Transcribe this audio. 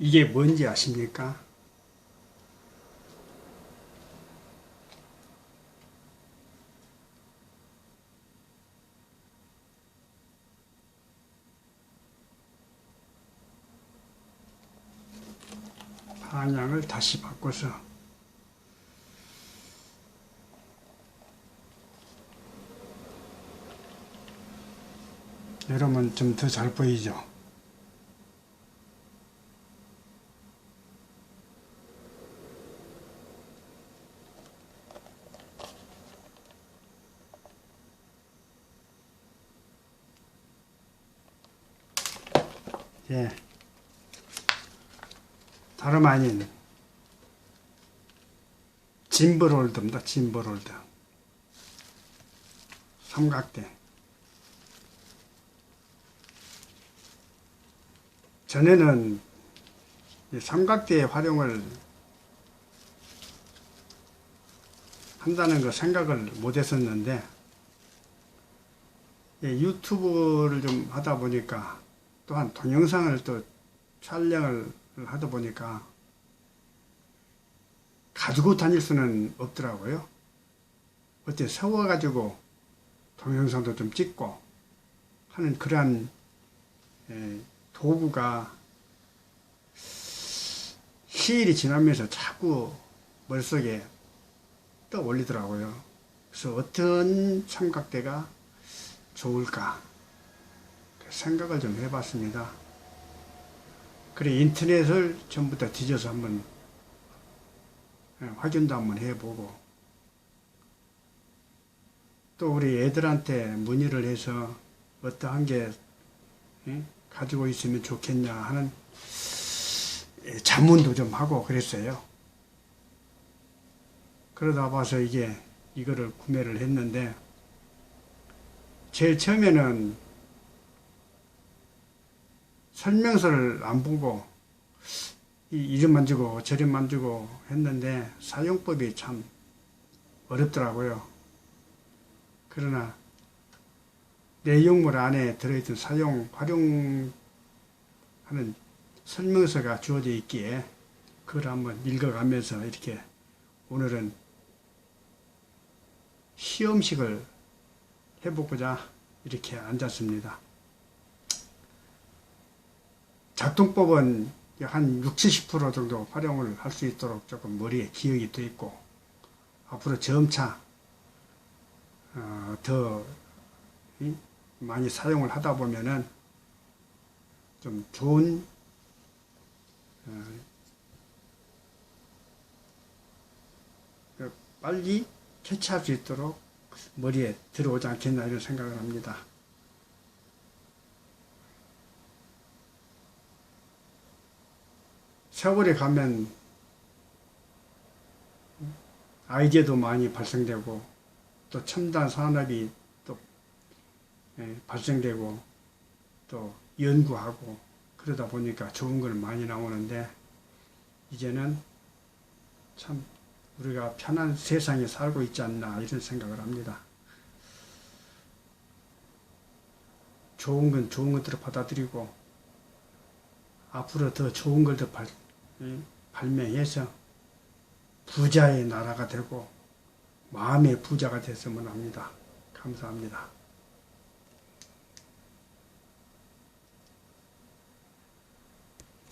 이게 뭔지 아십니까? 방향을 다시 바꿔서 이러면 좀 더 잘 보이죠? 예. 다름 아닌 짐브롤드입니다. 짐브롤드. 삼각대. 전에는 이 삼각대의 활용을 한다는 거 생각을 못 했었는데 예, 유튜브를 좀 하다 보니까 또한 동영상을 또 촬영을 하다 보니까 가지고 다닐 수는 없더라고요. 어째 세워가지고 동영상도 좀 찍고 하는 그러한 에, 도구가 시일이 지나면서 자꾸 머릿속에 떠올리더라고요. 그래서 어떤 삼각대가 좋을까 생각을 좀 해봤습니다. 그래 인터넷을 전부 다 뒤져서 한번 예, 확인도 한번 해보고 또 우리 애들한테 문의를 해서 어떠한 게 예, 가지고 있으면 좋겠냐 하는 예, 자문도 좀 하고 그랬어요. 그러다 봐서 이게 이거를 구매를 했는데 제일 처음에는 설명서를 안 보고 이 이름만 주고 저름만 주고 했는데 사용법이 참 어렵더라고요. 그러나 내용물 안에 들어있던 사용, 활용하는 설명서가 주어져 있기에 그걸 한번 읽어가면서 이렇게 오늘은 시험식을 해보고자 이렇게 앉았습니다. 작동법은 한 60, 70% 정도 활용을 할 수 있도록 조금 머리에 기억이 돼 있고 앞으로 점차 어, 더 이, 많이 사용을 하다 보면은 좀 좋은 어, 그 빨리 캐치할 수 있도록 머리에 들어오지 않겠나 이런 생각을 합니다. 세월이 가면 아이디어도 많이 발생되고 또 첨단 산업이 또 예, 발생되고 또 연구하고 그러다 보니까 좋은 걸 많이 나오는데 이제는 참 우리가 편한 세상에 살고 있지 않나 이런 생각을 합니다. 좋은 건 좋은 것들을 받아들이고 앞으로 더 좋은 걸 더 발명해서 부자의 나라가 되고 마음의 부자가 됐으면 합니다. 감사합니다.